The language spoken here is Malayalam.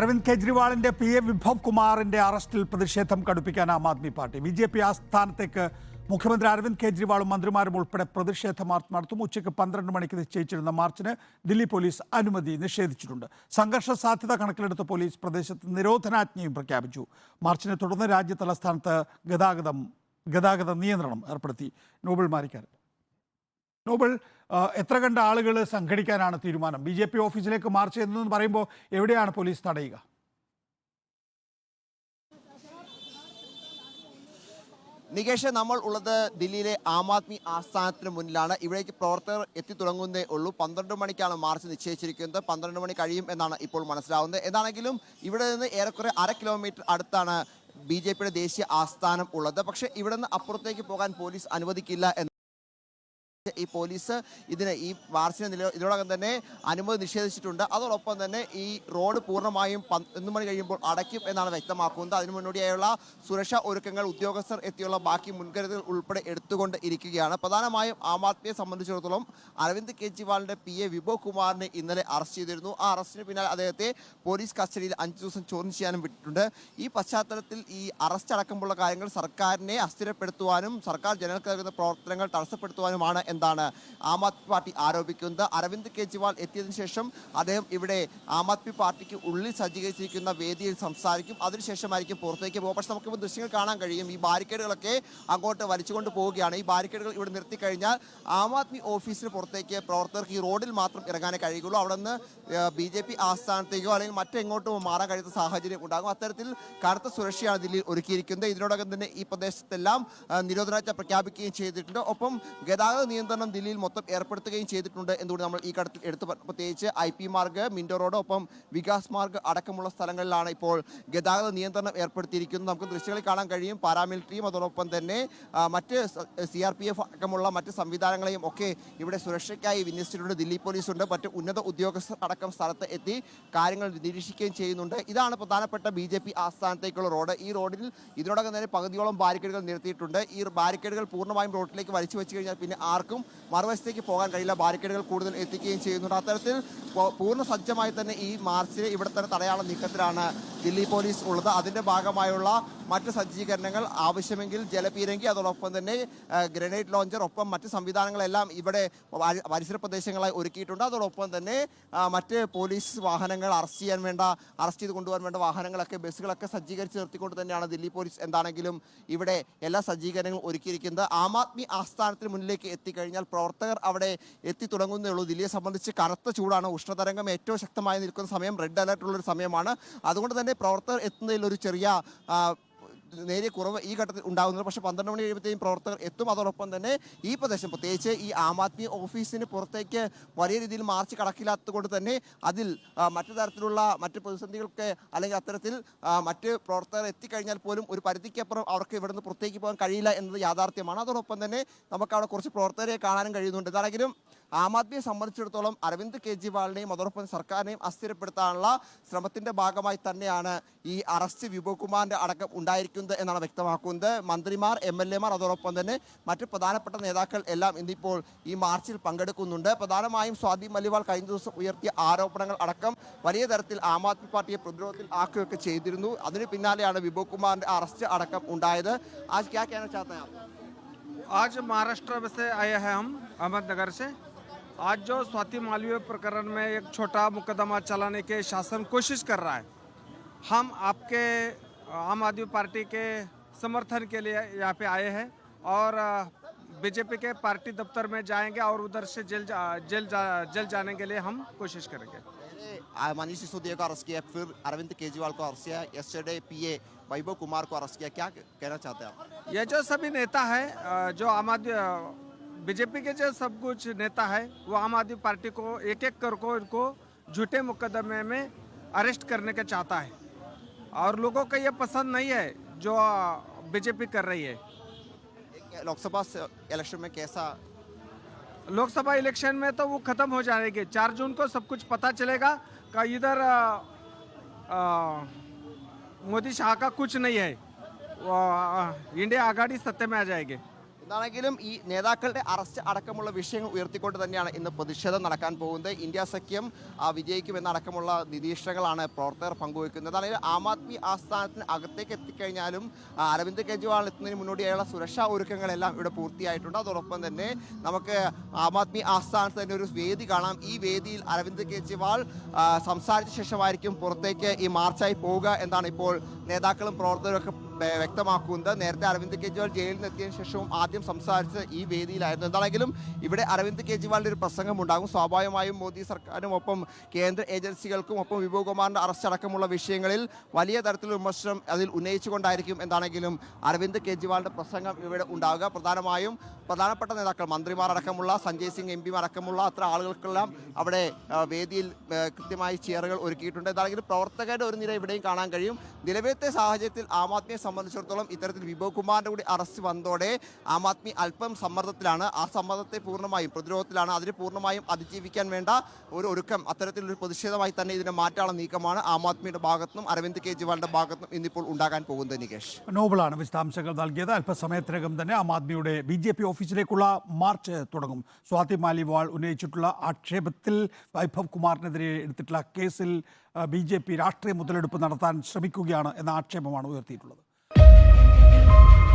അരവിന്ദ് കെജ്രിവാളിന്റെ പി എ വിഭവ് കുമാറിന്റെ അറസ്റ്റിൽ പ്രതിഷേധം കടുപ്പിക്കാൻ Aam Aadmi Party. B J P ആസ്ഥാനത്തേക്ക് മുഖ്യമന്ത്രി അരവിന്ദ് കെജ്രിവാളും മന്ത്രിമാരും ഉൾപ്പെടെ പ്രതിഷേധ മാർച്ച് നടത്തും. ഉച്ചയ്ക്ക് പന്ത്രണ്ട് മണിക്ക് നിശ്ചയിച്ചിരുന്ന മാർച്ചിന് ദില്ലി പോലീസ് അനുമതി നിഷേധിച്ചിട്ടുണ്ട്. സംഘർഷ സാധ്യത കണക്കിലെടുത്ത് പോലീസ് പ്രദേശത്ത് നിരോധനാജ്ഞയും പ്രഖ്യാപിച്ചു. മാർച്ചിനെ തുടർന്ന് രാജ്യ തലസ്ഥാനത്ത് ഗതാഗതം ഗതാഗത നിയന്ത്രണം ഏർപ്പെടുത്തി. നോബിൾ മാരിക്കാരൻ. നോബിൾ ആ, എത്ര കണ്ട ആളുകൾ സംഘടിക്കാനാണ് തീരുമാനം? ബി ജെ പി ഓഫീസിലേക്ക് മാർച്ച് ചെയ്യുന്നതെന്ന് പറയുമ്പോൾ എവിടെയാണ് പോലീസ് തടയുക? നികേഷ് നമ്മൾ ഉള്ളത് ദില്ലിയിലെ ആം ആദ്മി ആസ്ഥാനത്തിന് മുന്നിലാണ്. ഇവിടേക്ക് പ്രവർത്തകർ എത്തി തുടങ്ങുന്നേ ഉള്ളൂ. പന്ത്രണ്ട് മണിക്കാണ് മാർച്ച് നിശ്ചയിച്ചിരിക്കുന്നത്. പന്ത്രണ്ട് മണി കഴിയും എന്നാണ് ഇപ്പോൾ മനസ്സിലാവുന്നത്. എന്താണെങ്കിലും ഇവിടെ നിന്ന് ഏറെക്കുറെ അര കിലോമീറ്റർ അടുത്താണ് ബി ജെ പിയുടെ ദേശീയ ആസ്ഥാനം ഉള്ളത്. പക്ഷേ ഇവിടെ നിന്ന് അപ്പുറത്തേക്ക് പോകാൻ പോലീസ് അനുവദിക്കില്ല എന്ന് ഈ പോലീസ് ഇതിന് ഈ മാർച്ചിന് നില ഇതിനോടകം തന്നെ അനുമതി നിഷേധിച്ചിട്ടുണ്ട്. അതോടൊപ്പം തന്നെ ഈ റോഡ് പൂർണമായും പന്ത്രണ്ട് മണി കഴിയുമ്പോൾ അടയ്ക്കും എന്നാണ് വ്യക്തമാക്കുന്നത്. അതിനു മുന്നോടിയായുള്ള സുരക്ഷാ ഒരുക്കങ്ങൾ ഉദ്യോഗസ്ഥർ എത്തിയുള്ള ബാക്കി മുൻകരുതൽ ഉൾപ്പെടെ എടുത്തുകൊണ്ട് ഇരിക്കുകയാണ്. പ്രധാനമായും ആം ആദ്മിയെ സംബന്ധിച്ചിടത്തോളം അരവിന്ദ് കെജ്രിവാളിന്റെ പി എ വിഭവ് കുമാറിനെ ഇന്നലെ അറസ്റ്റ് ചെയ്തിരുന്നു. ആ അറസ്റ്റിന് പിന്നാലെ അദ്ദേഹത്തെ പോലീസ് കസ്റ്റഡിയിൽ അഞ്ചു ദിവസം ചോദ്യം ചെയ്യാനും വിട്ടിട്ടുണ്ട്. ഈ പശ്ചാത്തലത്തിൽ ഈ അറസ്റ്റ് അടക്കമുള്ള കാര്യങ്ങൾ സർക്കാരിനെ അസ്ഥിരപ്പെടുത്തുവാനും സർക്കാർ ജനങ്ങൾക്ക് നൽകുന്ന പ്രവർത്തനങ്ങൾ തടസ്സപ്പെടുത്തുവാനുമാണ് എന്നാണ് ആം ആദ്മി പാർട്ടി ആരോപിക്കുന്നത്? അരവിന്ദ് കെജ്രിവാൾ എത്തിയതിനു ശേഷം അദ്ദേഹം ഇവിടെ ആം ആദ്മി പാർട്ടിക്ക് ഉള്ളിൽ സജ്ജീകരിച്ചിരിക്കുന്ന വേദിയിൽ സംസാരിക്കും. അതിനുശേഷമായിരിക്കും പുറത്തേക്ക് പോകുക പക്ഷെ നമുക്കിപ്പോൾ ദൃശ്യങ്ങൾ കാണാൻ കഴിയും. ഈ ബാരിക്കേഡുകളൊക്കെ അങ്ങോട്ട് വലിച്ചുകൊണ്ട് പോവുകയാണ്. ഈ ബാരിക്കേഡുകൾ ഇവിടെ നിർത്തി കഴിഞ്ഞാൽ ആം ആദ്മി ഓഫീസിന് പുറത്തേക്ക് പ്രവർത്തകർക്ക് ഈ റോഡിൽ മാത്രം ഇറങ്ങാനേ കഴിയുള്ളൂ അവിടെ നിന്ന് ബി ജെ പി ആസ്ഥാനത്തേക്കോ അല്ലെങ്കിൽ മറ്റെങ്ങോട്ടോ മാറാൻ കഴിയാത്ത സാഹചര്യം ഉണ്ടാകും. അത്തരത്തിൽ കടുത്ത സുരക്ഷയാണ് ദില്ലിയിൽ ഒരുക്കിയിരിക്കുന്നത്. ഇതിനോടകം തന്നെ ഈ പ്രദേശത്തെല്ലാം നിരോധനാജ്ഞ പ്രഖ്യാപിക്കുകയും ചെയ്തിട്ടുണ്ട്. ഒപ്പം ഗതാഗത നിയന്ത്രണം ദില്ലിയിൽ മൊത്തം ഏർപ്പെടുത്തുകയും ചെയ്തിട്ടുണ്ട് എന്നുകൂടി നമ്മൾ ഈ ഘട്ടത്തിൽ എടുത്ത് പ്രത്യേകിച്ച് I P Marg Minto road ഒപ്പം വികാസ് മാർഗ് അടക്കമുള്ള സ്ഥലങ്ങളിലാണ് ഇപ്പോൾ ഗതാഗത നിയന്ത്രണം ഏർപ്പെടുത്തിയിരിക്കുന്നത്. നമുക്ക് ദൃശ്യങ്ങളിൽ കാണാൻ കഴിയും. പാരാമിലിറ്ററിയും അതോടൊപ്പം തന്നെ മറ്റ് സി ആർ പി എഫ് അടക്കമുള്ള മറ്റ് സംവിധാനങ്ങളെയും ഒക്കെ ഇവിടെ സുരക്ഷയ്ക്കായി വിന്യസിച്ചിട്ടുണ്ട്. ദില്ലി പോലീസ് ഉണ്ട് മറ്റ് ഉന്നത ഉദ്യോഗസ്ഥർ അടക്കം സ്ഥലത്ത് എത്തി കാര്യങ്ങൾ നിരീക്ഷിക്കുകയും ചെയ്യുന്നുണ്ട്. ഇതാണ് പ്രധാനപ്പെട്ട ബി ജെ പി ആസ്ഥാനത്തേക്കുള്ള റോഡ്. ഈ റോഡിൽ ഇതിനോടകം തന്നെ പകുതിയോളം ബാരിക്കേഡുകൾ നിർത്തിയിട്ടുണ്ട് ഈ ബാരിക്കേഡുകൾ പൂർണമായും റോഡിലേക്ക് വലിച്ചു വെച്ച് കഴിഞ്ഞാൽ പിന്നെ ആർക്കും മറുവശത്തേക്ക് പോകാൻ കഴിയില്ല. ബാരിക്കേഡുകൾ കൂടുതൽ എത്തിക്കുകയും ചെയ്യുന്നുണ്ട്. അത്തരത്തിൽ പൂർണ സജ്ജമായി തന്നെ ഈ മാർച്ചിനെ ഇവിടെ തന്നെ തടയാനുള്ള നീക്കത്തിലാണ് ദില്ലി പോലീസ് ഉള്ളത്. അതിന്റെ ഭാഗമായുള്ള മറ്റ് സജ്ജീകരണങ്ങൾ ആവശ്യമെങ്കിൽ ജലപീരങ്കി അതോടൊപ്പം തന്നെ ഗ്രനേഡ് ലോഞ്ചർ ഒപ്പം മറ്റ് സംവിധാനങ്ങളെല്ലാം ഇവിടെ പരിസര പ്രദേശങ്ങളായി ഒരുക്കിയിട്ടുണ്ട്. അതോടൊപ്പം തന്നെ മറ്റ് പോലീസ് വാഹനങ്ങൾ അറസ്റ്റ് ചെയ്യാൻ വേണ്ട അറസ്റ്റ് ചെയ്ത് കൊണ്ടുപോകാൻ വേണ്ട വാഹനങ്ങളൊക്കെ ബസ്സുകളൊക്കെ സജ്ജീകരിച്ച് നിർത്തിക്കൊണ്ട് തന്നെയാണ് ദില്ലി പോലീസ് എന്താണെങ്കിലും ഇവിടെ എല്ലാ സജ്ജീകരണങ്ങളും ഒരുക്കിയിരിക്കുന്നത്. ആം ആദ്മി ആസ്ഥാനത്തിന് മുന്നിലേക്ക് എത്തിക്കഴിഞ്ഞാൽ പ്രവർത്തകർ അവിടെ എത്തി തുടങ്ങുന്നേ ഉള്ളൂ. ദില്ലിയെ സംബന്ധിച്ച് കനത്ത ചൂടാണ്. ഉഷ്ണതരംഗം ഏറ്റവും ശക്തമായി നിൽക്കുന്ന സമയം റെഡ് അലർട്ടുള്ളൊരു സമയമാണ്. അതുകൊണ്ട് തന്നെ പ്രവർത്തകർ എത്തുന്നതിൽ ഒരു ചെറിയ നേരിയ കുറവ് ഈ ഘട്ടത്തിൽ ഉണ്ടാകുന്നത് പക്ഷേ പന്ത്രണ്ട് മണി കഴിയുമ്പോഴത്തേക്കും പ്രവർത്തകർ എത്തും. അതോടൊപ്പം തന്നെ ഈ പ്രദേശം പ്രത്യേകിച്ച് ഈ ആം ആദ്മി ഓഫീസിന് പുറത്തേക്ക് വലിയ രീതിയിൽ മാർച്ച് കടക്കില്ലാത്തത് കൊണ്ട് തന്നെ അതിൽ മറ്റു തരത്തിലുള്ള മറ്റ് പ്രതിസന്ധികൾക്ക് അല്ലെങ്കിൽ അത്തരത്തിൽ മറ്റ് പ്രവർത്തകർ എത്തിക്കഴിഞ്ഞാൽ പോലും ഒരു പരിധിക്കപ്പുറം അവർക്ക് ഇവിടുന്ന് പുറത്തേക്ക് പോകാൻ കഴിയില്ല എന്നത് യാഥാർത്ഥ്യമാണ്. അതോടൊപ്പം തന്നെ നമുക്ക് അവിടെ കുറച്ച് പ്രവർത്തകരെ കാണാനും കഴിയുന്നുണ്ട്. എന്താണെങ്കിലും ആം ആദ്മിയെ സംബന്ധിച്ചിടത്തോളം അരവിന്ദ് കെജ്രിവാളിനെയും അതോടൊപ്പം സർക്കാരിനെയും അസ്ഥിരപ്പെടുത്താനുള്ള ശ്രമത്തിന്റെ ഭാഗമായി തന്നെയാണ് ഈ അറസ്റ്റ് വിഭവ് കുമാറിന്റെ അടക്കം ഉണ്ടായിരിക്കുന്നത് എന്നാണ് വ്യക്തമാക്കുന്നത് മന്ത്രിമാർ എം എൽ എമാർ അതോടൊപ്പം തന്നെ മറ്റ് പ്രധാനപ്പെട്ട നേതാക്കൾ എല്ലാം ഇന്നിപ്പോൾ ഈ മാർച്ചിൽ പങ്കെടുക്കുന്നുണ്ട് പ്രധാനമായും സ്വാതി മല്ലിവാൾ കഴിഞ്ഞ ദിവസം ഉയർത്തിയ ആരോപണങ്ങൾ അടക്കം വലിയ തരത്തിൽ ആം ആദ്മി പാർട്ടിയെ പ്രതിരോധത്തിൽ ആക്കുകയൊക്കെ ചെയ്തിരുന്നു അതിന് പിന്നാലെയാണ് വിഭവ് കുമാറിന്റെ അറസ്റ്റ് അടക്കം ഉണ്ടായത് ആജ് ക്യാ कहना चाहते हैं आप आज महाराष्ट्र में से आए हैं हम अहमदनगर से आज जो स्वाति मालवीय प्रकरण में एक छोटा मुकदमा चलाने के शासन कोशिश कर रहा है हम आपके आम आदमी पार्टी के समर्थन के लिए यहाँ पे आए हैं और बीजेपी के पार्टी दफ्तर में जाएँगे और उधर से जेल जा, जेल जा, जेल जाने के लिए हम कोशिश करेंगे। मनीष सिसोदिया को अरेस्ट किया फिर अरविंद केजरीवाल को अरेस्ट किया यस्टरडे पीए वैभव कुमार को अरेस्ट किया क्या कहना चाहते हैं आप? ये जो सभी नेता है जो आम आदमी बीजेपी के जो सब कुछ नेता है वो आम आदमी पार्टी को एक एक कर को इनको झूठे मुकदमे में अरेस्ट करने का चाहता है। और लोगों को ये पसंद नहीं है जो बीजेपी कर रही है। लोकसभा इलेक्शन में कैसा? लोकसभा इलेक्शन में तो वो खत्म हो जाएँगे। चार जून को सब कुछ पता चलेगा का इधर मोदी शाह का कुछ नहीं है। इंडिया आघाड़ी सत्ते में आ जाएँगे। എന്താണെങ്കിലും ഈ നേതാക്കളുടെ അറസ്റ്റ് അടക്കമുള്ള വിഷയങ്ങൾ ഉയർത്തിക്കൊണ്ട് തന്നെയാണ് ഇന്ന് പ്രതിഷേധം നടക്കാൻ പോകുന്നത്. ഇന്ത്യ സഖ്യം വിജയിക്കുമെന്നടക്കമുള്ള നിരീക്ഷണങ്ങളാണ് പ്രവർത്തകർ പങ്കുവയ്ക്കുന്നത്. അതായത് ആം ആദ്മി ആസ്ഥാനത്തിന് അകത്തേക്ക് എത്തിക്കഴിഞ്ഞാലും അരവിന്ദ് കെജ്രിവാൾ എത്തുന്നതിന് മുന്നോടിയായുള്ള സുരക്ഷാ ഒരുക്കങ്ങളെല്ലാം ഇവിടെ പൂർത്തിയായിട്ടുണ്ട്. അതോടൊപ്പം തന്നെ നമുക്ക് ആം ആദ്മി ആസ്ഥാനത്ത് തന്നെ ഒരു വേദി കാണാം. ഈ വേദിയിൽ അരവിന്ദ് കെജ്രിവാൾ സംസാരിച്ച ശേഷമായിരിക്കും പുറത്തേക്ക് ഈ മാർച്ചായി പോവുക എന്നാണ് ഇപ്പോൾ നേതാക്കളും പ്രവർത്തകരും ഒക്കെ വ്യക്തമാക്കുന്നത് നേരത്തെ അരവിന്ദ് കെജ്രിവാൾ ജയിലിൽ നിന്ന് എത്തിയതിനു ശേഷവും ആദ്യം സംസാരിച്ചത് ഈ വേദിയിലായിരുന്നു. എന്താണെങ്കിലും ഇവിടെ അരവിന്ദ് കെജ്രിവാളിന്റെ ഒരു പ്രസംഗം ഉണ്ടാകും സ്വാഭാവികമായും മോദി സർക്കാരിനും ഒപ്പം കേന്ദ്ര ഏജൻസികൾക്കും ഒപ്പം വിഭവ് കുമാറിന്റെ അറസ്റ്റ് അടക്കമുള്ള വിഷയങ്ങളിൽ വലിയ തരത്തിലുള്ള വിമർശനം അതിൽ ഉന്നയിച്ചുകൊണ്ടായിരിക്കും എന്താണെങ്കിലും അരവിന്ദ് കെജ്രിവാളിന്റെ പ്രസംഗം ഇവിടെ ഉണ്ടാവുക. പ്രധാനമായും പ്രധാനപ്പെട്ട നേതാക്കൾ മന്ത്രിമാർ അടക്കമുള്ള സഞ്ജയ് സിംഗ് എം പിമാർ അടക്കമുള്ള അത്ര ആളുകൾക്കെല്ലാം അവിടെ വേദിയിൽ കൃത്യമായി ചെയറുകൾ ഒരുക്കിയിട്ടുണ്ട്. എന്താണെങ്കിലും പ്രവർത്തകരുടെ ഒരു നിര ഇവിടെയും കാണാൻ കഴിയും. നിലവിലത്തെ സാഹചര്യത്തിൽ ആം ആദ്മിയെ സംബന്ധിച്ചിടത്തോളം ഇത്തരത്തിൽ വിഭവ് കുമാറിന്റെ കൂടി അറസ്റ്റ് വന്നതോടെ ആം ആദ്മി അല്പം സമ്മർദ്ദത്തിലാണ്. ആ സമ്മർദ്ദത്തെ പൂർണമായും പ്രതിരോധത്തിലാണ്. അതിനെ പൂർണമായും അതിജീവിക്കാൻ വേണ്ട ഒരു ഒരുക്കം അത്തരത്തിലൊരു പ്രതിഷേധമായി തന്നെ ഇതിനെ മാറ്റാനുള്ള നീക്കമാണ് ആം ആദ്മിയുടെ ഭാഗത്തുനിന്നും അരവിന്ദ് കെജ്രിവാളിന്റെ ഭാഗത്തുനിന്നും ഇന്നിപ്പോൾ ഉണ്ടാകാൻ പോകുന്നത് നികേഷ്. നോബിളാണ് വിശദാംശങ്ങൾ നൽകിയത്. അല്പസമയത്തിനകം തന്നെ ആം ആദ്മിയുടെ ബി ജെ പി ഓഫീസിലേക്കുള്ള മാർച്ച് തുടങ്ങും. സ്വാതി മാലിവാൾ ഉന്നയിച്ചിട്ടുള്ള ആക്ഷേപത്തിൽ വൈഭവ് കുമാറിനെതിരെ എടുത്തിട്ടുള്ള കേസിൽ ബി ജെ പി രാഷ്ട്രീയ മുതലെടുപ്പ് നടത്താൻ ശ്രമിക്കുകയാണ് എന്ന ആക്ഷേപമാണ് ഉയർത്തിയിട്ടുള്ളത്. Bye.